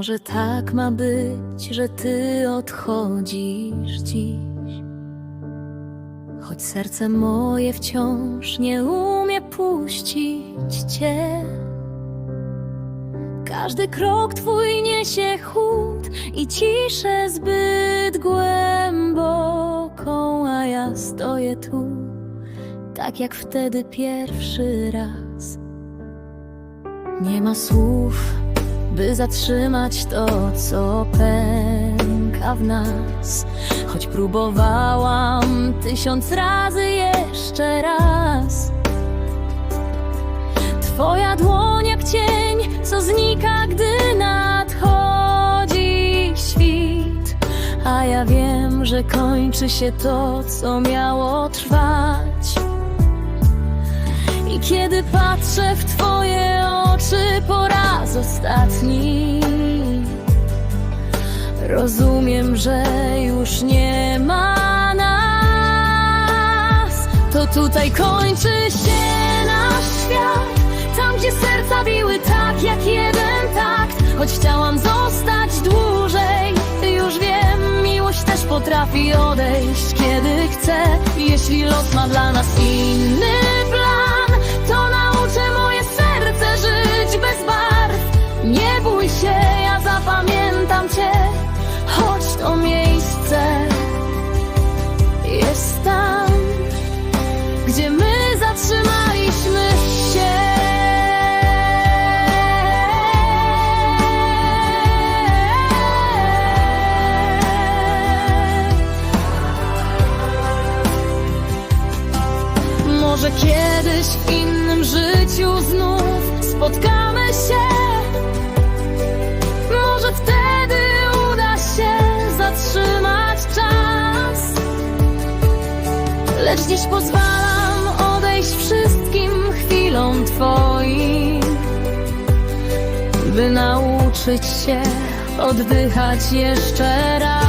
Może tak ma być, że ty odchodzisz dziś. Choć serce moje wciąż nie umie puścić cię. Każdy krok twój niesie chłód i ciszę zbyt głęboką, a ja stoję tu, tak jak wtedy pierwszy raz. Nie ma słów, by zatrzymać to, co pęka w nas. Choć próbowałam tysiąc razy jeszcze raz. Twoja dłoń jak cień, co znika, gdy nadchodzi świt. A ja wiem, że kończy się to, co miało trwać. I kiedy patrzę w Twoje oczy po raz ostatni, rozumiem, że już nie ma nas. To tutaj kończy się nasz świat, tam gdzie serca biły tak jak jeden takt. Choć chciałam zostać dłużej, już wiem, miłość też potrafi odejść, kiedy chce. Jeśli los ma dla nas inny Kiedyś w innym życiu znów spotkamy się. Może wtedy uda się zatrzymać czas. Lecz dziś pozwalam odejść wszystkim chwilom Twoim, by nauczyć się oddychać jeszcze raz.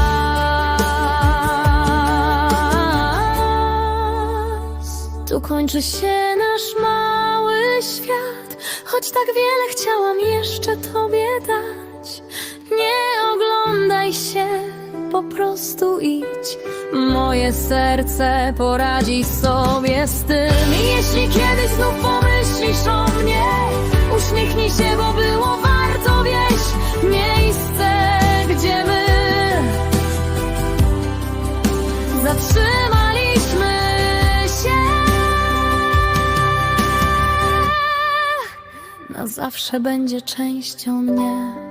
Tu kończy się nasz mały świat, choć tak wiele chciałam jeszcze Tobie dać. Nie oglądaj się, po prostu idź. Moje serce poradzi sobie z tym. Jeśli kiedyś znów pomyślisz o mnie, uśmiechnij się, bo zawsze będzie częścią mnie.